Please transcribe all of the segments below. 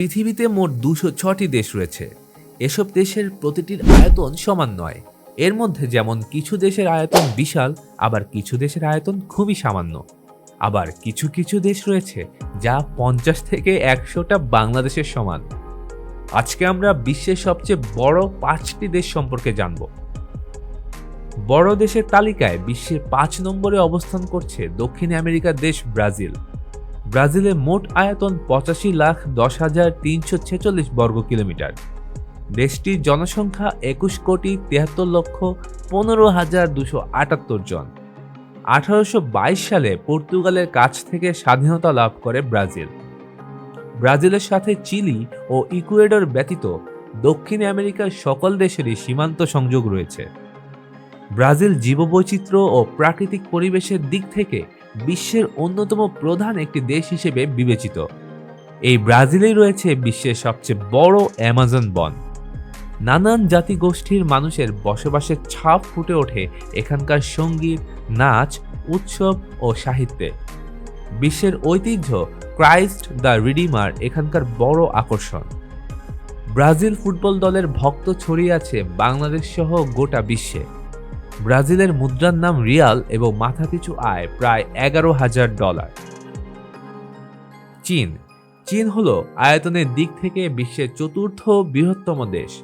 পৃথিবীতে মোট দুশো ছটি দেশ রয়েছে। এসব দেশের প্রতিটির আয়তন সমান নয়। এর মধ্যে যেমন কিছু দেশের আয়তন বিশাল, আবার কিছু দেশের আয়তন খুবই সামান্য। আবার কিছু কিছু দেশ রয়েছে যা পঞ্চাশ থেকে একশোটা বাংলাদেশের সমান। আজকে আমরা বিশ্বের সবচেয়ে বড় পাঁচটি দেশ সম্পর্কে জানব। বড় দেশের তালিকায় বিশ্বের পাঁচ নম্বরে অবস্থান করছে দক্ষিণ আমেরিকার দেশ ব্রাজিল। ব্রাজিলের মোট আয়তন পঁচাশি লাখ দশ হাজার তিনশো ছেচল্লিশ বর্গ কিলোমিটার। দেশটির জনসংখ্যা একুশ কোটি তিয়াত্তর লক্ষ পনেরো হাজার দুশো আটাত্তর জন। আঠারোশো বাইশ সালে পর্তুগালের কাছ থেকে স্বাধীনতা লাভ করে ব্রাজিল। ব্রাজিলের সাথে চিলি ও ইকুয়েডর ব্যতীত দক্ষিণ আমেরিকার সকল দেশেরই সীমান্ত সংযোগ রয়েছে। ব্রাজিল জীববৈচিত্র্য ও প্রাকৃতিক পরিবেশের দিক থেকে বিশ্বের অন্যতম প্রধান একটি দেশ হিসেবে বিবেচিত। এই ব্রাজিলেই রয়েছে বিশ্বের সবচেয়ে বড় অ্যামাজন বন। নানান জাতিগোষ্ঠীর মানুষের বসবাসের ছাপ ফুটে ওঠে এখানকার সংগীত, নাচ, উৎসব ও সাহিত্যে। বিশ্বের ঐতিহ্য, ক্রাইস্ট দ্য রিডিমার এখানকার বড় আকর্ষণ। ব্রাজিল ফুটবল দলের ভক্ত ছড়িয়ে আছে বাংলাদেশ সহ গোটা বিশ্বে। ব্রাজিলের মুদ্রার নাম রিয়াল এবং মাথাপিছু আয় প্রায় এগারো হাজার ডলার। চীন। চীন হল আয়তনের দিক থেকে বিশ্বের চতুর্থ বৃহত্তম দেশ।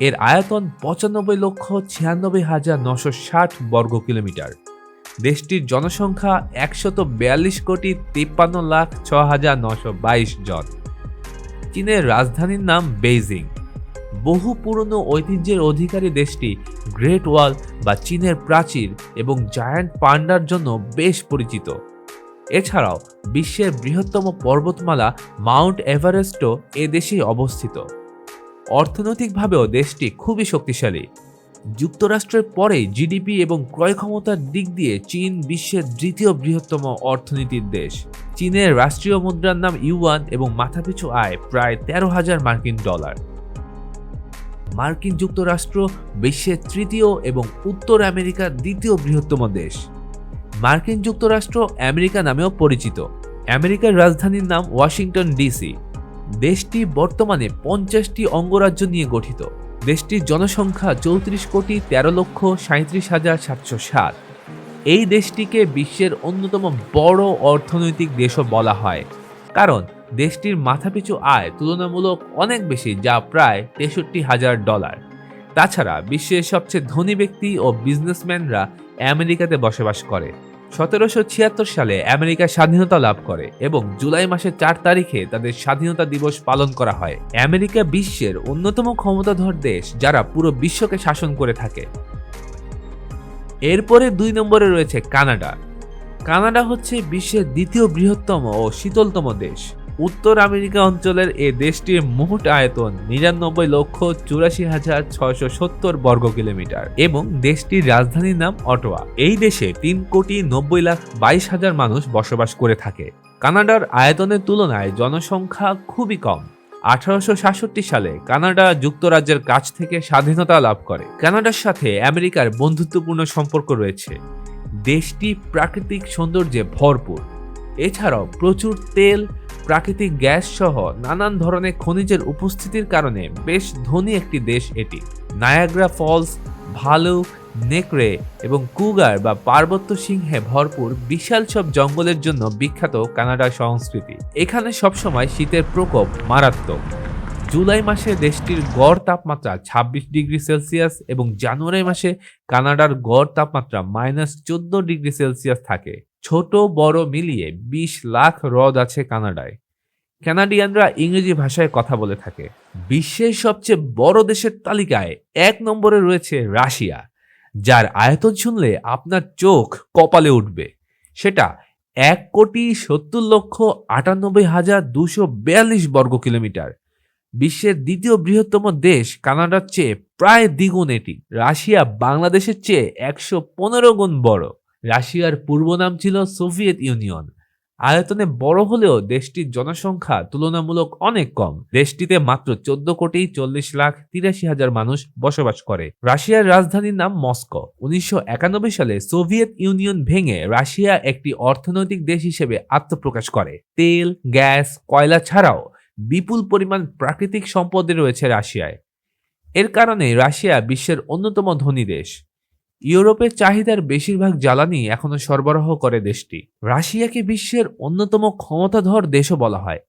এর আয়তন পঁচানব্বই লক্ষ ছিয়ানব্বই হাজার নশো ষাট বর্গ কিলোমিটার। দেশটির জনসংখ্যা একশত বিয়াল্লিশ কোটি তিপ্পান্ন লাখ ছ হাজার নশো বাইশ জন। চীনের রাজধানীর নাম বেইজিং। বহু পুরনো ঐতিহ্যের অধিকারী দেশটি গ্রেট ওয়াল বা চীনের প্রাচীর এবং জায়ান্ট পান্ডার জন্য বেশ পরিচিত। এছাড়াও বিশ্বের বৃহত্তম পর্বতমালা মাউন্ট এভারেস্টও এ দেশেই অবস্থিত। অর্থনৈতিকভাবেও দেশটি খুবই শক্তিশালী। যুক্তরাষ্ট্রের পরেই জিডিপি এবং ক্রয় ক্ষমতার দিক দিয়ে চীন বিশ্বের দ্বিতীয় বৃহত্তম অর্থনীতির দেশ। চীনের রাষ্ট্রীয় মুদ্রার নাম ইউয়ান এবং মাথাপিছু আয় প্রায় তেরো হাজার মার্কিন ডলার। মার্কিন যুক্তরাষ্ট্র, বিশ্বের তৃতীয় এবং উত্তর আমেরিকার দ্বিতীয় বৃহত্তম দেশ। মার্কিন যুক্তরাষ্ট্র আমেরিকা নামেও পরিচিত। আমেরিকার রাজধানীর নাম ওয়াশিংটন ডিসি। দেশটি বর্তমানে পঞ্চাশটি অঙ্গরাজ্য নিয়ে গঠিত। দেশটির জনসংখ্যা চৌত্রিশ কোটি তেরো লক্ষ সাঁত্রিশ হাজার সাতশো সাত। এই দেশটিকে বিশ্বের অন্যতম বড় অর্থনৈতিক দেশও বলা হয়। কারণ দেশটির মাথাপিছু আয় তুলনামূলক অনেক বেশি, যা প্রায় তেষট্টি হাজার ডলার। তাছাড়া বিশ্বের সবচেয়ে ধনী ব্যক্তি ও বিজনেসম্যানরা আমেরিকাতে বসবাস করে। সতেরোশো ছিয়াত্তর সালে আমেরিকা স্বাধীনতা লাভ করে এবং জুলাই মাসের চার তারিখে তাদের স্বাধীনতা দিবস পালন করা হয়। আমেরিকা বিশ্বের অন্যতম ক্ষমতাধর দেশ, যারা পুরো বিশ্বকে শাসন করে থাকে। এরপরে দুই নম্বরে রয়েছে কানাডা। কানাডা হচ্ছে বিশ্বের দ্বিতীয় বৃহত্তম ও শীতলতম দেশ। উত্তর আমেরিকা অঞ্চলের এ দেশটির মোট আয়তন নিরানব্বই লক্ষ চুরাশি হাজার ছয়শো সত্তর বর্গ কিলোমিটার এবং দেশটির রাজধানীর নাম অটোয়া। এই দেশে তিন কোটি নব্বই লাখ বাইশ হাজার মানুষ বসবাস করে থাকে। কানাডার আয়তনের তুলনায় জনসংখ্যা খুবই কম। আঠারোশো সাতষট্টি সালে কানাডা যুক্তরাজ্যের কাছ থেকে স্বাধীনতা লাভ করে। কানাডার সাথে আমেরিকার বন্ধুত্বপূর্ণ সম্পর্ক রয়েছে। দেশটি প্রাকৃতিক সৌন্দর্যে ভরপুর। এছাড়াও প্রচুর তেল প্রাকৃতিক গ্যাস সহ নানান ধরনের খনিজের উপস্থিতির কারণে বেশ ধনী একটি দেশ এটি। নায়াগ্রা ফলস, ভালুক, নেকড়ে এবং কুগার বা পার্বত্য সিংহে ভরপুর বিশাল সব জঙ্গলের জন্য বিখ্যাত কানাডা সংস্কৃতি। এখানে সবসময় শীতের প্রকোপ মারাত্মক। জুলাই মাসে দেশটির গড় তাপমাত্রা ২৬ ডিগ্রি সেলসিয়াস এবং জানুয়ারি মাসে কানাডার গড় তাপমাত্রা মাইনাস চোদ্দ ডিগ্রি সেলসিয়াস থাকে। ছোট, বড় মিলিয়ে ২০ লাখ হ্রদ আছে কানাডায়। কানাডিয়ানরা ইংরেজি ভাষায় কথা বলে থাকে। বিশ্বের সবচেয়ে বড় দেশের তালিকায় এক নম্বরে রয়েছে রাশিয়া, যার আয়তন শুনলে আপনার চোখ কপালে উঠবে। সেটা এক কোটি সত্তর লক্ষ আটানব্বই হাজার দুশো বিয়াল্লিশ বর্গ কিলোমিটার বিশ্বের দ্বিতীয় বৃহত্তম দেশ কানাডার চেয়ে প্রায় দ্বিগুণ এটি। রাশিয়া বাংলাদেশের চেয়ে একশো পনেরো গুণ বড়। রাশিয়ার পূর্ব নাম ছিল সোভিয়েত ইউনিয়ন। আয়তনে বড় হলেও দেশটির জনসংখ্যা তুলনামূলক অনেক কম। দেশটিতে মাত্র চোদ্দ কোটি চল্লিশ লাখ তিরাশি হাজার মানুষ বসবাস করে। রাশিয়ার রাজধানীর নাম মস্কো। উনিশশো একানব্বই সালে সোভিয়েত ইউনিয়ন ভেঙে রাশিয়া একটি অর্থনৈতিক দেশ হিসেবে আত্মপ্রকাশ করে। তেল, গ্যাস, কয়লা ছাড়াও বিপুল পরিমাণ প্রাকৃতিক সম্পদে রয়েছে রাশিয়ায়। এর কারণে রাশিয়া বিশ্বের অন্যতম ধনী দেশ। ইউরোপের চাহিদার বেশিরভাগ জ্বালানি এখনও সরবরাহ করে দেশটি। রাশিয়াকে বিশ্বের অন্যতম ক্ষমতাধর দেশও বলা হয়।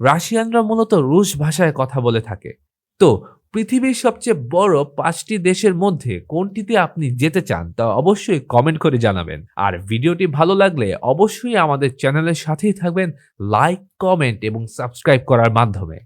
রাশিয়ানরা মূলত রুশ ভাষায় কথা বলে থাকে। তো পৃথিবীর সবচেয়ে বড় পাঁচটি দেশের মধ্যে কোনটিতে আপনি যেতে চান তা অবশ্যই কমেন্ট করে জানাবেন। আর ভিডিওটি ভালো লাগলে অবশ্যই আমাদের চ্যানেলের সাথেই থাকবেন লাইক কমেন্ট এবং সাবস্ক্রাইব করার মাধ্যমে।